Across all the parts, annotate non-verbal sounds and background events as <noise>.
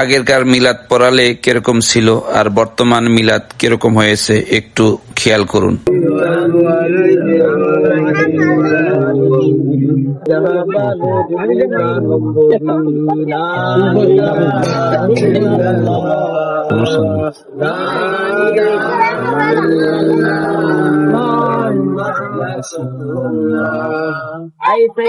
আগেরকার মিলাদ পড়ালে কীরকম ছিল আর বর্তমান মিলাদ কীরকম হয়েছে একটু খেয়াল করুন। I to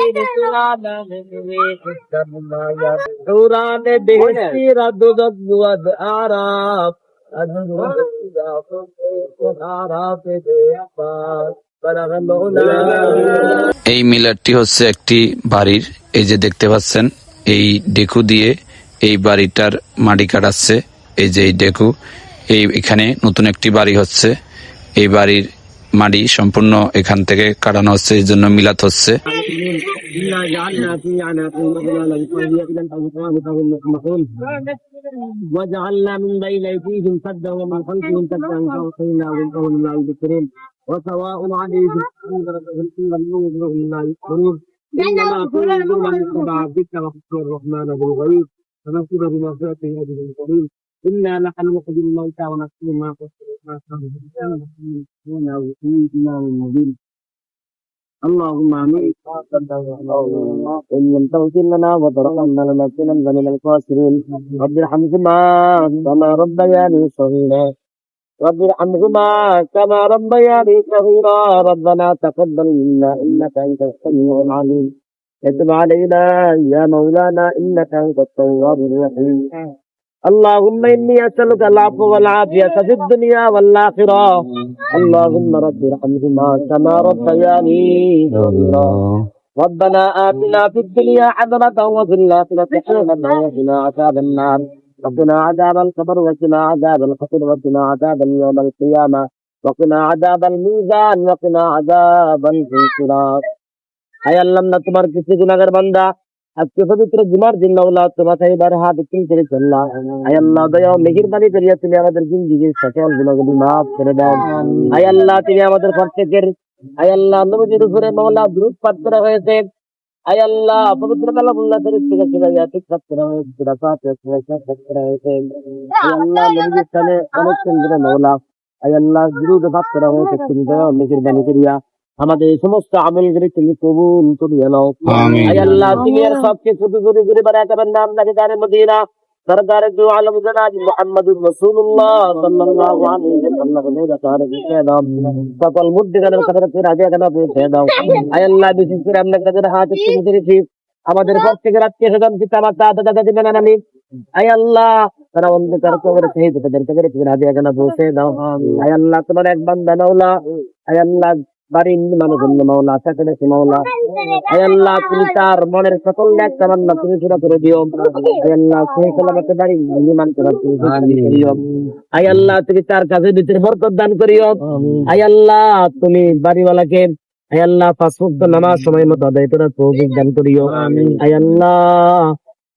এই মিলারটি হচ্ছে একটি বাড়ির, এই যে দেখতে পাচ্ছেন, এই ডেকু দিয়ে এই বাড়িটার মাটি কাটাচ্ছে, এই যে এই ডেকু, এই এখানে নতুন একটি বাড়ি হচ্ছে, এই বাড়ির মাটি সম্পূর্ণ এখান থেকে কাটানো হচ্ছে এই জন্য মিলাদ হচ্ছে إنا جعلنا في أعناقهم أغلالا فهي إلى الأذقان فهم يسمعون وجعلنا من بين أيديهم سدا ومن خلفهم سدا فأغشيناهم فهم لا يبصرون وسواء عليهم أنذرتهم أم لم ينذرهم لا يؤمنون إنما تنذر من اتبع الذكر وخشي الرحمن بالغيب فنصب بمغفرته أجر كريم إنا نحن نحيي الموتى ونكتب ما قدموا اللهم آمين. ان لم تغفر لنا وترحمنا لنكونن من الخاسرين. رب ارحمهما كما ربياني صغيرا. رب ارحمهما كما ربياني صغيرا. ربنا تقبل منا إنك أنت السميع العليم. وتب علينا يا مولانا إنك أنت التواب الرحيم. اللهم اني اسالك العفو والعافيه في الدنيا والاخره اللهم رب ارحمهما كما ربياني صغيرا ربنا آتنا في الدنيا حسنة وفي الآخرة حسنة وقنا عذاب النار وقنا عذاب القبر وقنا عذاب القبر وقنا عذاب يوم القيامة وقنا عذاب الميزان وقنا عذاب الانصراف হায় আল্লাহ না তোমার কিছু গুনাগার বান্দা আজকে পবিত্র জুমার দিন আল্লাহ তোমার এবার হাত উত্তীন করে চললাম হায় আল্লাহ দয়া মেহেরবানি করিয়া তুমি আমাদের জিন্দিগির সকল গুণাগুলি মাফ করে দাও। হায় আল্লাহ তুমি আমাদের প্রত্যেকের হায় আল্লাহ নবীর উপরে মামলা দ্রুত পাঠ করা হয়েছে। হায় আল্লাহ পবিত্র কালামুল্লাহ থেকে থেকে ছিল ঠিক পাঠ করা হয়েছে রাফাত পাঠ করা হয়েছে। হায় আল্লাহ নবীর স্থানে অনেক সুন্দর মামলা হায় আল্লাহ দ্রুত পাঠ করা হয়েছে তুমি দয়া মেহেরবানি করিয়া। আমাদের এই সমস্ত আমলগুলি তুমি কবুল করিয়া নাও। আমিন। আল্লাহ তুমি আর সবকে ছোট করে করে বাড়া করেন নাম লাগে গারে মদিনা। সরকার দু আলম জনাব মুহাম্মদুর রাসূলুল্লাহ সাল্লাল্লাহু আলাইহি ওয়াসাল্লাম কে দাতার কে দাও সকল মুদ্দিগানের কথা করে আগে কেন পৌঁছে দাও আয় আল্লাহ বিশেষ করে আমরা কাদের হাতে তুমি দিয়েছি আমাদের প্রত্যেকের আত্মীয় স্বজন পিতা মাতা দাদা দাদি নানা নানি আয় আল্লাহ তারা অন্ধকার কবরে শহীদ তাদের কাছে তুমি আগে কেন পৌঁছে দাও আয় আল্লাহ তোমার এক বান্দা মাওলা। আয় আল্লাহ বাড়ির মানুষ মাওলা সেখানে মাওলা। আয় আল্লাহ তুমি তার মনের সকল ন্যাক তামান্না তুমি পুরো করে দিও। আয় আল্লাহ তুমি সালামতে বাড়ি নির্মাণ করার তুমি করিও আয় আল্লাহ তুমি তার কাছে ভিতরে বরকত দান করিও। আয় আল্লাহ তুমি বাড়িওয়ালাকে আল্লাহ পাঁচ ওয়াক্ত নামাজ সময় মতো আদায় করার তৌফিক দান করিও। আয় আল্লাহ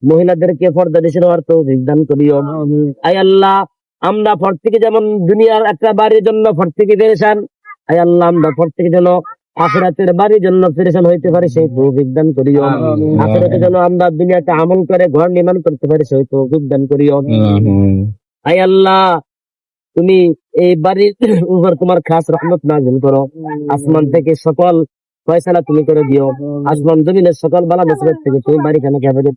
মহিলাদেরকে পর্দা দেশের হওয়ার তৌফিক দান করিও। আয় আল্লাহ আমরা ফর থেকে যেমন দুনিয়ার একটা বাড়ির জন্য ফর থেকে পেরেছান আয় আল্লাহ আমরা যেন আখেরাতের বাড়ির জন্য পেরেশান হইতে পারে সেই তৌফিক দান করিও। আখেরাতে যেন আমরা দুনিয়াতে আমল করে ঘর নির্মাণ করতে পারি সেই তৌফিক দান করিও। আয় আল্লাহ তুমি এই বাড়ির <clears throat> উপর তোমার খাস রহমত নাজিল করো। আসমান থেকে সকল ফয়সালা তুমি করে দিও। আসমান জমিনের সকল বালা মুসিবত থেকে তুমি বাড়িখানে হেফাজত